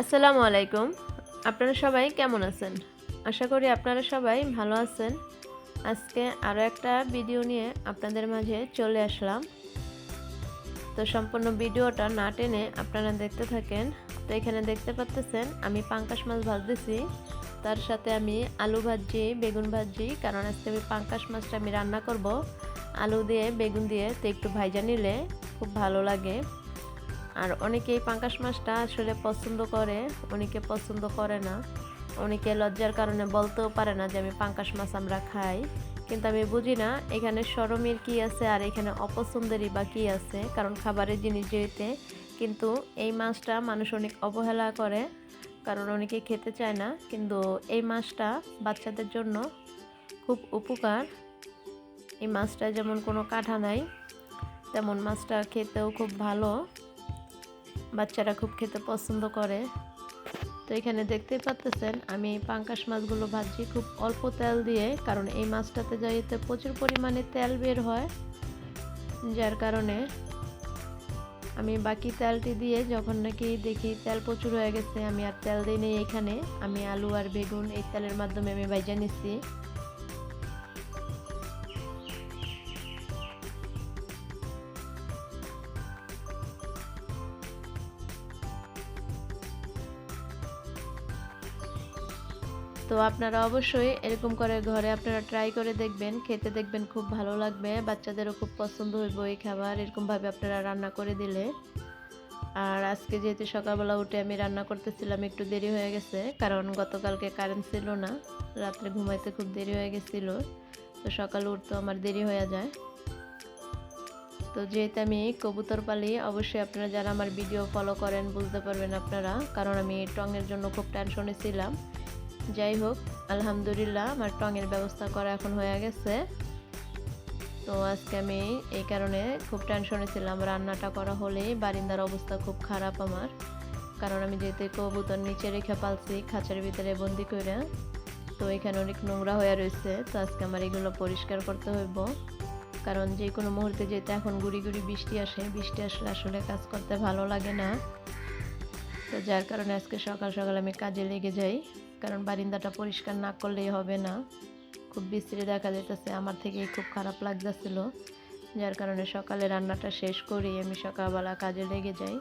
আসসালামু আলাইকুম। আপনারা সবাই কেমন আছেন? আশা করি আপনারা সবাই ভালো আছেন। আজকে আরও একটা ভিডিও নিয়ে আপনাদের মাঝে চলে আসলাম। তো সম্পূর্ণ ভিডিওটা না টেনে আপনারা দেখতে থাকেন। তো এখানে দেখতে পাচ্তেছেন, আমি পাঙ্কাশ মাছ ভাজতেছি। তার সাথে আমি আলু ভাজি, বেগুন ভাজি, কারণ আজকে আমি পাঙ্কাশ মাছটা আমি রান্না করব। আলু দিয়ে, বেগুন দিয়ে, তো একটু ভাইজা নিলে খুব ভালো লাগে। আর অনেকেই পাঙ্কাশ মাছটা আসলে পছন্দ করে, অনেকে পছন্দ করে না। অনেকে লজ্জার কারণে বলতেও পারে না যে আমি পাঙ্কাশ মাছ আমরা খাই। কিন্তু আমি বুঝি না এখানে সরমের কি আছে আর এখানে অপছন্দেরই বা কী আছে, কারণ খাবারের জিনিস যেতে কিন্তু এই মাছটা মানুষ অনেক অবহেলা করে, কারণ অনেকে খেতে চায় না। কিন্তু এই মাছটা বাচ্চাদের জন্য খুব উপকার। এই মাছটা যেমন কোনো কাঠা নাই, তেমন মাছটা খেতেও খুব ভালো। বাচ্চারা খুব খেতে পছন্দ করে। তো এখানে দেখতেই পাচ্তেছেন, আমি পাঙ্কাশ মাছগুলো ভাজছি খুব অল্প তেল দিয়ে, কারণ এই মাছটাতে যাইতে প্রচুর পরিমাণে তেল বের হয়, যার কারণে আমি বাকি তেলটি দিয়ে যখন নাকি দেখি তেল প্রচুর হয়ে গেছে, আমি আর তেল দিই এখানে। আমি আলু আর বেগুন এই তেলের মাধ্যমে আমি ভাইজা নিচ্ছি তো আপনারা অবশ্যই এরকম করে ঘরে আপনারা ট্রাই করে দেখবেন, খেতে দেখবেন খুব ভালো লাগবে, বাচ্চাদেরও খুব পছন্দ হইব এই খাবার, এরকমভাবে আপনারা রান্না করে দিলে। আর আজকে যেহেতু সকালবেলা উঠে আমি রান্না করতেছিলাম, একটু দেরি হয়ে গেছে, কারণ গতকালকে কারেন্ট ছিল না, রাত্রে ঘুমাইতে খুব দেরি হয়ে গেছিল, তো সকালে উঠতে আমার দেরি হয়ে যায়। তো যেহেতু আমি কবুতর পালি, অবশ্যই আপনারা যারা আমার ভিডিও ফলো করেন, বুঝতে পারবেন আপনারা, কারণ আমি টঙের জন্য খুব টেনশনে ছিলাম। যাই হোক, আলহামদুলিল্লাহ আমার টঙের ব্যবস্থা করা এখন হয়ে গেছে। তো আজকে আমি এই কারণে খুব টেনশনে ছিলাম। রান্নাটা করা হলেই বারিন্দার অবস্থা খুব খারাপ আমার। কারণ আমি যেহেতু কবুতর নিচে রেখে পালছি, খাঁচার ভিতরে বন্দি করে তো এখানে অনেক নোংরা হয়ে রয়েছে তো আজকে আমার এগুলো পরিষ্কার করতে হইব। কারণ যে কোনো মুহূর্তে যেতে এখন গুড়ি গুড়ি বৃষ্টি আসে, বৃষ্টি আসলে আসলে কাজ করতে ভালো লাগে না। তো যার কারণে আজকে সকাল সকাল আমি কাজে লেগে যাই। কারণ বারিন্দাটা পরিষ্কার না করলেই হবে না। খুব বিশ্রী দেখা যেতেছে আমার থেকেই খুব খারাপ লাগতেছিল। যার কারণে সকালে রান্নাটা শেষ করি আমি সকালবেলা কাজে লেগে যাই।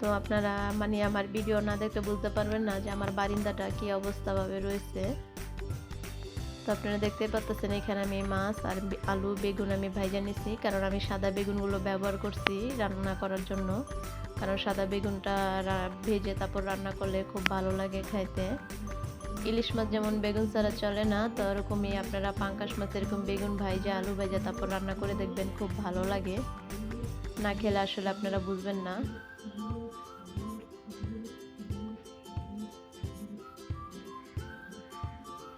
তো আপনারা মানে আমার ভিডিও না দেখতে বুঝতে পারবেন না যে আমার বারিন্দাটা কি অবস্থাভাবে রয়েছে। তো আপনারা দেখতে পাচ্ছেন এখানে আমি মাছ আর আলু, বেগুন আমি ভাইজা নিছি। কারণ আমি সাদা বেগুনগুলো ব্যবহার করছি রান্না করার জন্য। কারণ সাদা বেগুনটা ভেজে তারপর রান্না করলে খুব ভালো লাগে খাইতে। ইলিশ মাছ যেমন বেগুন ছাড়া চলে না, তো ওরকমই আপনারা পাঙ্কাশ মাছ, এরকম বেগুন ভাইজা, আলু ভাইজা তারপর রান্না করে দেখবেন খুব ভালো লাগে। না খেলে আসলে আপনারা বুঝবেন না।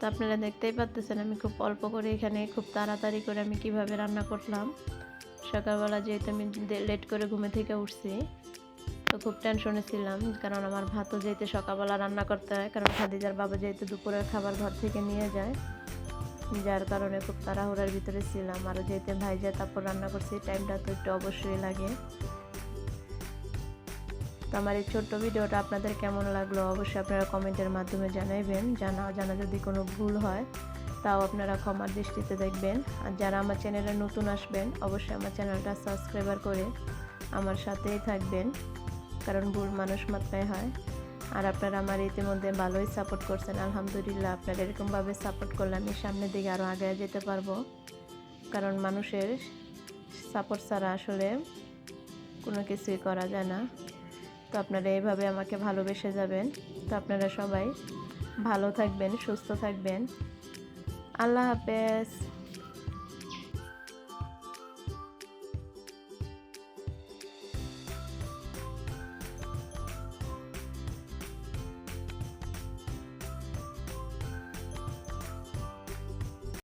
তো আপনারা দেখতেই পাচ্তেছেন আমি খুব অল্প করে এখানে খুব তাড়াতাড়ি করে আমি কীভাবে রান্না করলাম। সকালবেলা যেহেতু আমি লেট করে ঘুমে থেকে উঠছি, তো খুব টেনশনে ছিলাম, কারণ আমার ভাতও যেহেতু সকালবেলা রান্না করতে হয়, কারণ খাদিজার বাবা যেহেতু দুপুরের খাবার ঘর থেকে নিয়ে যায়, যার কারণে খুব তাড়াহুড়ার ভিতরে ছিলাম। আর যেহেতু ভাইজা তারপর রান্না করছি টাইমটা তো একটু অবশ্যই লাগে। তো আমার এই ছোট্ট ভিডিওটা আপনাদের কেমন লাগল অবশ্যই আপনারা কমেন্টের মাধ্যমে জানাইবেন। জানা জানা যদি কোনো ভুল হয়, তাও আপনারা ক্ষমার দৃষ্টিতে দেখবেন। আর যারা আমার চ্যানেলে নতুন আসবেন, অবশ্যই আমার চ্যানেলটা সাবস্ক্রাইবার করে আমার সাথেই থাকবেন, কারণ ভুল মানুষ মাত্রায় হয়। আর আপনারা আমার ইতিমধ্যে ভালোই সাপোর্ট করছেন। আলহামদুলিল্লাহ, আপনারা এরকমভাবে সাপোর্ট করলে আমি সামনের দিকে আরও আগে যেতে পারব। কারণ মানুষের সাপোর্ট ছাড়া আসলে কোনো কিছুই করা যায় না। তো আপনারা এইভাবে আমাকে ভালোবেসে যাবেন। তো আপনারা সবাই ভালো থাকবেন, সুস্থ থাকবেন। আল্লাহ হাফেজ।